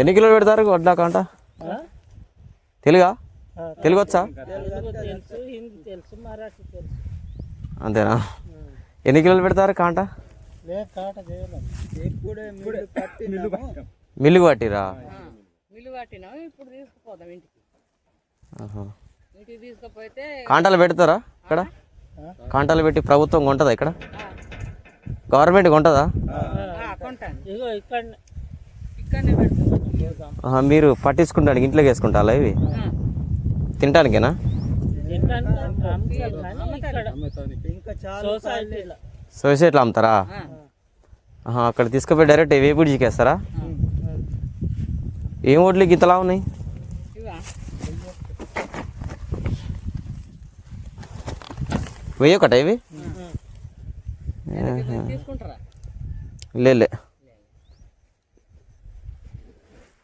ఎన్ని కిలోలు పెడతారు వడ్ల కాంట? తెలుగా? తెలుగు వచ్చా తెలుగు తెలుసు హిందీ తెలుసు మరాఠీ తెలుసు. అంతేనా? ఎన్ని కిలోలు పెడతారు కాంట? లే కాట చేయలేదు. ఇప్పుడే మీరు పట్టి మిల్లు పట్టిరా కాంటాలు పెడతారా ఇక్కడ? కాంటాలు పెట్టి ప్రభుత్వం కొంటదా ఇక్కడ? గవర్నమెంట్ కొంటదా? మీరు పట్టించుకుంటానికి ఇంట్లోకి వేసుకుంటారా ఇవి? తినటానికేనా? సొసైటీలో. సొసైటీలో అమ్ముతారా? అక్కడ తీసుకుపోయి డైరెక్ట్ వేపుడు జీకేస్తారా ఏం ఓట్లు గిత్తలా ఉన్నాయి? ఇవా? వెయ్యి ఒకట ఇవి? తీసుకుంటారా?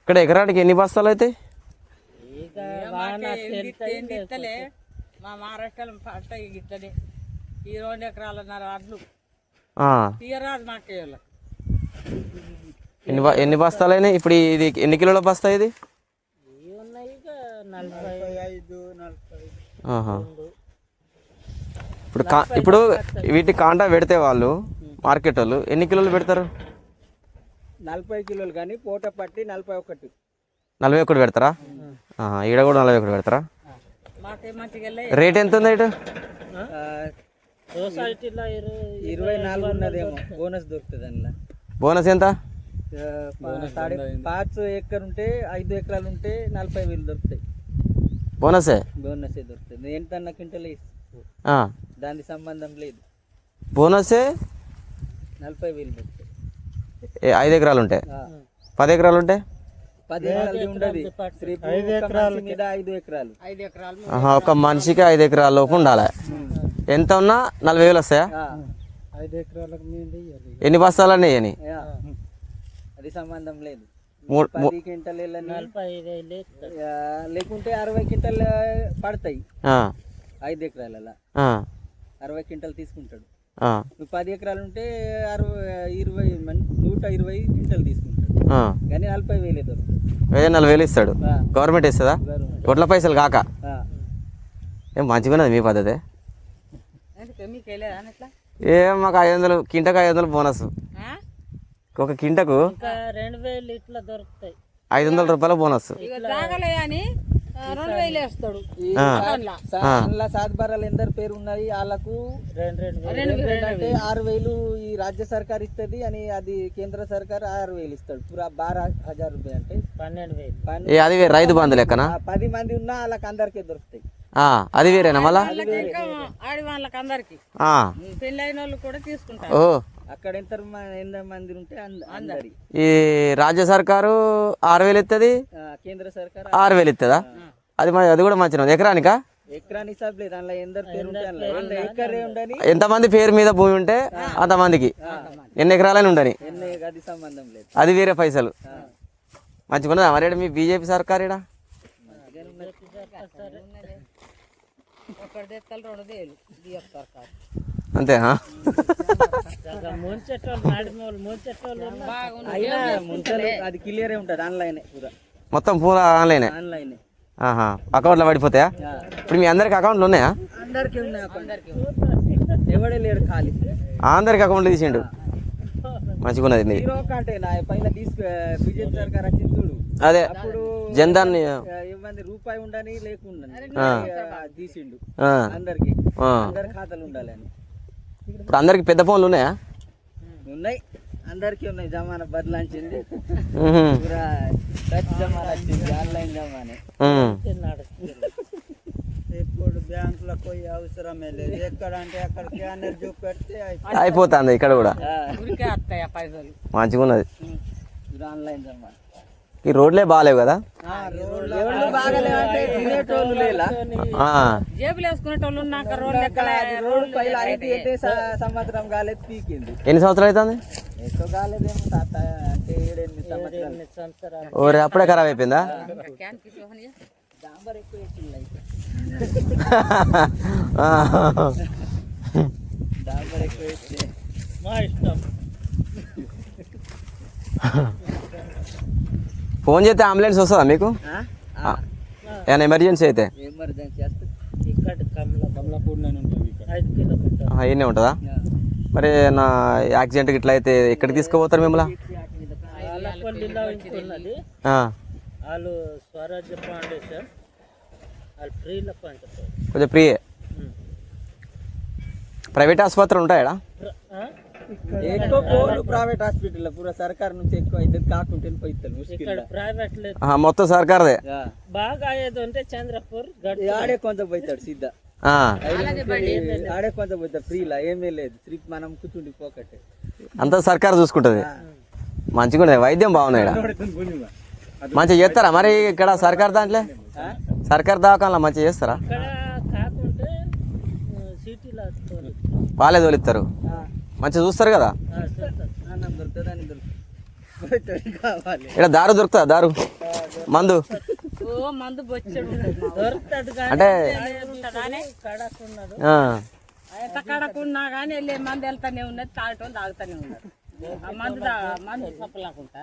ఇక్కడ ఎకరానికి ఎన్ని బస్తాలు తిత్తలే మా మహారాష్ట్రలో పంట గిట్టని ఈ రెండు ఎకరాలన్నర అడ్లు. ఆ, తీయరాదు మాకే ఎన్ని బస్తాలు అయినాయి ఇప్పుడు ఇది ఎన్ని కిలోల బస్తా ఇది. ఇప్పుడు ఇప్పుడు వీటి కాంటా పెడితే వాళ్ళు మార్కెట్ వాళ్ళు ఎన్ని కిలోలు పెడతారు? నలభై కిలోలు కానీ పూట పట్టి నలభై ఒకటి. నలభై ఒకటి పెడతారా? ఈడ కూడా నలభై ఒకటి పెడతారా? రేట్ ఎంత ఉంది ఇటు ఇరవై నాలుగు ఉన్నదేమో. బోనస్ దొరుకుతుంది అందులో. బోనస్ ఎంత? పాచ్ ఎకర్ ఉంటే ఐదు ఎకరాలు ఉంటే నలభై వేలు దొరుకుతాయి. బోనసే? బోనస్ దొరుకుతుంది. ఎంత క్వింటల్ ఆ, దానికి సంబంధం లేదు. బోనసే? నలభై వేలు దొరుకుతాయి. ఐదు ఎకరాలు ఉంటాయి పది ఎకరాలు ఉంటాయి పది ఎకరాలు ఉండదు. ఐదు ఎకరాల మీద ఐదు ఎకరాలు. ఐదు ఎకరాలు ఆహా, ఒక మనిషికి ఐదు ఎకరాల లోపు ఉండాలి. ఎంత ఉన్నా నలభై వేలు వస్తాయా? ఎన్ని బస్తాలు అన్నీ అని అది సంబంధం లేదు. లేకుంటే అరవై క్వింటల్ పడతాయి. ఐదు ఎకరాలలో. ఆ, అరవై క్వింటల్ తీసుకుంటాడు. నువ్వు పది ఎకరాలు ఉంటే అరవై ఇరవై నూట ఇరవై క్వింటల్ తీసుకుంటాడు. ఆ. కానీ నలభై వేలే వెయ్యి నలభై వేలు ఇస్తాడు. గవర్నమెంట్ ఇస్తుందా. ఒట్ల పైసలు కాక? ఆ. ఏం మంచిగా ఉన్నది మీ పద్ధతి. ఏం మాకు ఐదు వందలు కింటకు ఐదు వందలు బోనస్. ఒక కింటకు ఇంకా రెండు వేలు ఇట్లా దొరుకుతాయి. ఐదు వందల రూపాయల బోనస్. రెండు వేలు వేస్తాడు. ఆ. అందులో సాత్బారాలు ఎందరు పేరు ఉన్నది? వాళ్ళకు రెండు రెండు అంటే ఆరు వేలు ఈ రాజ్య సర్కార్ ఇస్తుంది అని అది కేంద్ర సర్కార్ ఆరు వేలు ఇస్తాడు. పూరా బారా హజార్ రూపాయలు అంటే పన్నెండు వేలు. అది రైతు బంధు లెక్కన? పది మంది ఉన్నా వాళ్ళకి అందరికీ దొరుకుతాయి. ఆ, అది వేరేనా మళ్ళా? అందరికి. ఆ, పెళ్ళైన వాళ్ళు కూడా తీసుకుంటారు. అక్కడ ఎంత మంది ఉంటే అంద- అందరి. ఈ రాజ్య సర్కారు ఆరు వేలు ఇస్తుంది కేంద్ర సర్కార్ ఆరు వేలు ఇస్తుందా అది అది కూడా మంచిగా ఎకరానికా? ఎంత ఎకరే ఉండని ఎంతమంది పేరు మీద భూమి ఉంటే అంతమందికి? ఎన్ని ఎకరాలని ఉండని? ఎన్ని అది సంబంధం లేదు. అది వేరే పైసలు. మంచిగా ఉన్నదా? మరి ఈడ మీ బీజేపీ సర్కార్ ఒకటి రెండు వేలు సర్కారు. అంతేనా అది క్లియరే ఉంటుంది ఆన్లైన్ పూరా మొత్తం పూరా ఆన్లైనే ఆన్లైన్ ఆహా అకౌంట్లో పడిపోతాయా? ఇప్పుడు మీ అందరికి అకౌంట్లు ఉన్నాయా? అందరికి ఉన్నాయి అందరికి ఎవడే లేడు ఖాళీ. అందరికి అకౌంట్లు తీసిండు. మంచిగా ఉన్నది అదే ఇవ్వండి రూపాయి ఉండని లేకుండా తీసిండు. ఆ, అందరికి. అందరి ఖాతాలు ఉండాలని ఇప్పుడు అందరికి పెద్ద ఫోన్లు ఉన్నాయా? ఉన్నాయి. అందరికీ ఉన్నాయి. జమానా బదలాంచింది టచ్ జమానా వచ్చింది ఆన్లైన్ జమానే. ఇప్పుడు బ్యాంకులకు పోయే అవసరమే లేదు. ఎక్కడ అంటే అక్కడ స్కానర్ చూపెడితే అయిపోతుంది. ఇక్కడ కూడా. మంచిగా ఉన్నది ఇప్పుడు ఆన్లైన్ జమానా. ఈ రోడ్లే బాగాలేవు కదా ఎన్ని సంవత్సరాలు అవుతుంది ఓరే అప్పుడే ఖరాబ్ అయిపోయిందా? క్యాన్ తీసుకోని డాంబర్ ఎక్కువ వేసింది అయితే ఆ, డాంబర్ ఎక్కువ వేస్తే మా ఇష్టం ఫోన్ చేస్తే అంబులెన్స్ వస్తుందా మీకు? ఆ? ఆ. ఏమైనా ఎమర్జెన్సీ అయితే? ఎమర్జెన్సీ వస్తుంది ఇక్కడ కమలా కమలాపూర్లోనే ఉంటుంది మరి నా యాక్సిడెంట్ ఇట్లా అయితే ఎక్కడికి తీసుకుపోతారు మిమ్మల్ని? వాళ్ళు ఫౌండేషన్ వాళ్ళు కొంచెం ఫ్రీయే. ప్రైవేట్ ఆసుపత్రులు ఉంటాయా ఎక్కువ పోలు ప్రైవేట్ హాస్పిటల్ పూరా సర్కార్ నుంచి ఎక్కువ అయితే కాకుంటే పోయిస్తారు ఇక్కడ ప్రైవేట్ లేదు. మొత్తం సర్కార్దే? బాగా అయ్యేది ఉంటే చంద్రపూర్ ఆడే కొంచెం పోతాడు సిద్ధ. ఆ, ఆడే కొంచెం పోతాడు ఫ్రీలా ఏమీ లేదు. ఫ్రీ మనం కూర్చుండి పోకట్టే. అంతా సర్కార్ చూసుకుంటుంది. మంచిగా వైద్యం బాగున్నాయి. మంచిగా చేస్తారా మరి ఇక్కడ సర్కార్ దాంట్లో? సర్కార్ దవాఖానలో మంచిగా చేస్తారా? వాళ్ళే తోలిస్తారు. మంచిగా చూస్తారు కదా? ఇక్కడ దారు దొరుకుతుందా? దారు? మందు? ఓ మందు బొచ్చడు దొరుకుతాడు అంటే కానీ కడకున్నాడు ఆ, ఎంత కడకున్నా కానీ వెళ్ళే మందు వెళ్తానే ఉన్నది తాగటం తాగుతానే ఉన్నారు ఆ మందు తా- మందు సప్పలాకుంటా.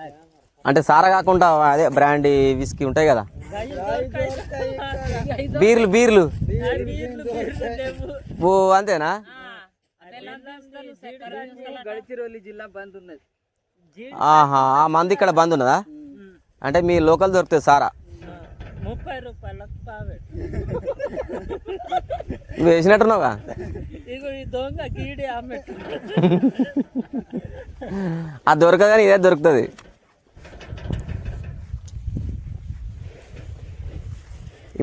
అంటే సారా కాకుండా అదే బ్రాండీ విస్కీ ఉంటాయి కదా? బీర్లు బీర్లు. ఓ అంతేనా? గడిచిరోలి జిల్లా బంద్ ఉన్నది. ఆహా ఆ మంది ఇక్కడ బంద్ ఉన్నదా? అంటే మీ లోకల్ దొరుకుతుంది సారా? ముప్పై రూపాయలకు పావెట్ నువ్వు వేసినట్టున్నావుగా? ఇగో ఈ దొంగ గీడి అమ్మెట్టు అది దొరకదు కానీ ఇదే దొరుకుతుంది.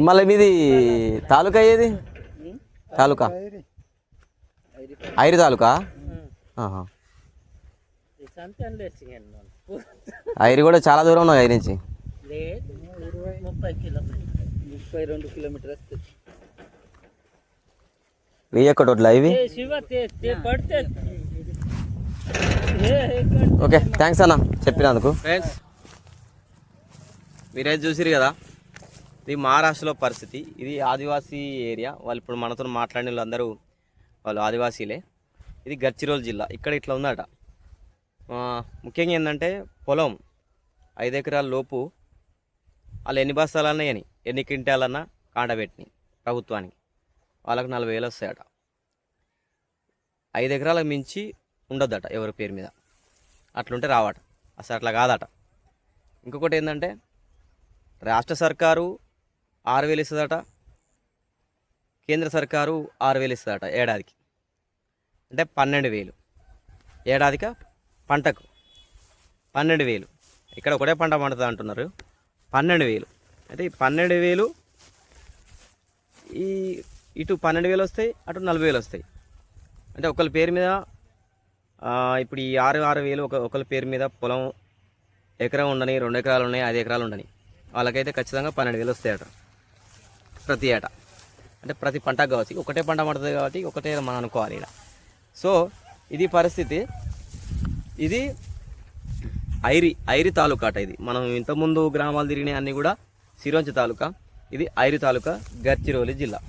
మళ్ళీ మీది తాలూకా ఏది? తాలూకా? ఐరి తాలూకా? ఐరి కూడా చాలా దూరం ఉన్నది ఐరి నుంచి. లేదు ముప్పై రెండు కిలోమీటర్ వడ్లా ఇవి? ఓకే థ్యాంక్స్ అన్న చెప్పినందుకు. ఫ్రెండ్స్ మీరైతే చూసిరు కదా ఇది మహారాష్ట్రలో పరిస్థితి. ఇది ఆదివాసీ ఏరియా. వాళ్ళు ఇప్పుడు మనతో మాట్లాడిన వాళ్ళందరూ వాళ్ళు ఆదివాసీలే. ఇది గడ్చిరోల్ జిల్లా. ఇక్కడ ఇట్లా ఉందట. ముఖ్యంగా ఏంటంటే పొలం ఐదు ఎకరాల లోపు వాళ్ళు ఎన్ని బస్తాలన్నా అని ఎన్ని క్వింటాలన్నా కాండబెట్టిని ప్రభుత్వానికి. వాళ్ళకి నలభై వేలు వస్తాయట. ఐదు ఎకరాలకు మించి ఉండొద్దట ఎవరి పేరు మీద. అట్లుంటే రావట. అసలు అట్లా కాదట. ఇంకొకటి ఏంటంటే రాష్ట్ర సర్కారు ఆరు వేలు ఇస్తుందట. కేంద్ర సర్కారు ఆరు వేలు ఇస్తుందట ఏడాదికి. అంటే పన్నెండు వేలు ఏడాదిక పంటకు పన్నెండు వేలు ఇక్కడ ఒకటే పంట పండుతుంది అంటున్నారు. పన్నెండు వేలు అయితే ఈ పన్నెండు వేలు ఈ ఇటు పన్నెండు వేలు వస్తాయి అటు నలభై వేలు వస్తాయి. అంటే ఒకళ్ళ పేరు మీద ఇప్పుడు ఈ ఆరు ఆరు వేలు ఒక ఒకళ్ళ పేరు మీద పొలం ఎకరం ఉండని రెండు ఎకరాలు ఉన్నాయి ఐదు ఎకరాలు ఉండని. వాళ్ళకైతే ఖచ్చితంగా పన్నెండు వేలు వస్తాయట ప్రతి ఏటా. అంటే ప్రతి పంట కావచ్చు ఒకటే పంట పడుతుంది కాబట్టి ఒకటే మనం అనుకోవాలి ఇక్కడ సో ఇది పరిస్థితి. ఇది ఐరి ఐరి తాలూకా అట ఇది. మనం ఇంతకుముందు గ్రామాలు తిరిగినాయి అన్నీ కూడా సిరోంచి తాలూకా. ఇది ఐరి తాలూకా గడ్చిరోలి జిల్లా.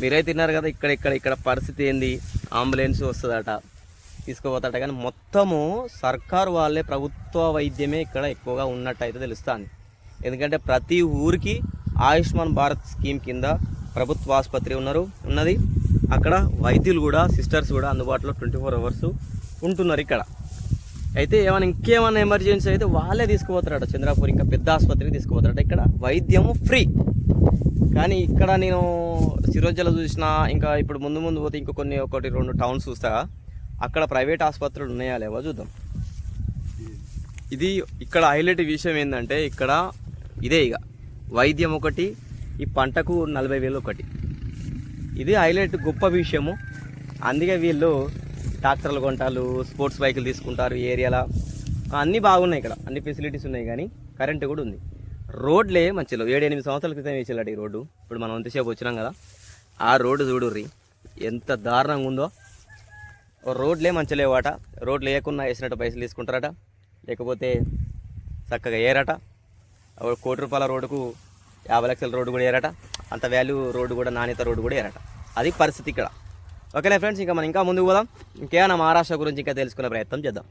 మీరైతే తిన్నారు కదా ఇక్కడ ఇక్కడ ఇక్కడ పరిస్థితి ఏంది? అంబులెన్స్ వస్తుందట తీసుకుపోతాట కానీ మొత్తము సర్కారు వాళ్ళే ప్రభుత్వ వైద్యమే ఇక్కడ ఎక్కువగా ఉన్నట్టయితే తెలుస్తుంది. ఎందుకంటే ప్రతి ఊరికి ఆయుష్మాన్ భారత్ స్కీమ్ కింద ప్రభుత్వ ఆసుపత్రి ఉన్నారు. ఉన్నది. అక్కడ వైద్యులు కూడా సిస్టర్స్ కూడా అందుబాటులో ట్వంటీ ఫోర్ అవర్స్ ఉంటున్నారు ఇక్కడ. అయితే ఏమైనా ఇంకేమైనా ఎమర్జెన్సీ అయితే వాళ్ళే తీసుకుపోతారట. చంద్రాపూర్ ఇంకా పెద్ద ఆసుపత్రికి తీసుకుపోతారట. ఇక్కడ వైద్యము ఫ్రీ. కానీ ఇక్కడ నేను సిరోజల చూసిన ఇంకా ఇప్పుడు ముందు ముందు పోతే ఇంకో కొన్ని ఒకటి రెండు టౌన్స్ చూస్తా. అక్కడ ప్రైవేట్ ఆసుపత్రులు ఉన్నాయా లేవో చూద్దాం. ఇది ఇక్కడ హైలైట్ విషయం ఏంటంటే ఇక్కడ ఇదే ఇక. వైద్యం ఒకటి ఈ పంటకు నలభై వేలు ఒకటి. ఇది హైలైట్ గొప్ప విషయము. అందుకే వీళ్ళు ట్రాక్టర్లు కొంటారు స్పోర్ట్స్ బైకులు తీసుకుంటారు ఏరియాలో. అన్నీ బాగున్నాయి ఇక్కడ. అన్ని ఫెసిలిటీస్ ఉన్నాయి కానీ కరెంటు కూడా ఉంది. రోడ్లే మంచిలో. ఏడు ఎనిమిది సంవత్సరాల క్రితం వేసేలాడు ఈ రోడ్డు. ఇప్పుడు మనం అంతసేపు వచ్చినాం కదా. ఆ రోడ్డు చూడుర్రి. ఎంత దారుణంగా ఉందో. రోడ్లే మంచిలేవాట రోడ్లు లేకున్నా వేసినట్టు పైసలు తీసుకుంటారట. లేకపోతే చక్కగా ఏరట. కోటి రూపాయల రోడ్డుకు యాభై లక్షల రోడ్డు కూడా ఏరట అంత వాల్యూ రోడ్డు కూడా నాణ్యత రోడ్డు కూడా ఏరట. అది పరిస్థితి ఇక్కడ. ఓకేనా ఫ్రెండ్స్ ఇంకా మనం ఇంకా ముందుకు పోదాం. ఇంకేమైనా మహారాష్ట్ర గురించి ఇంకా తెలుసుకునే ప్రయత్నం చేద్దాం.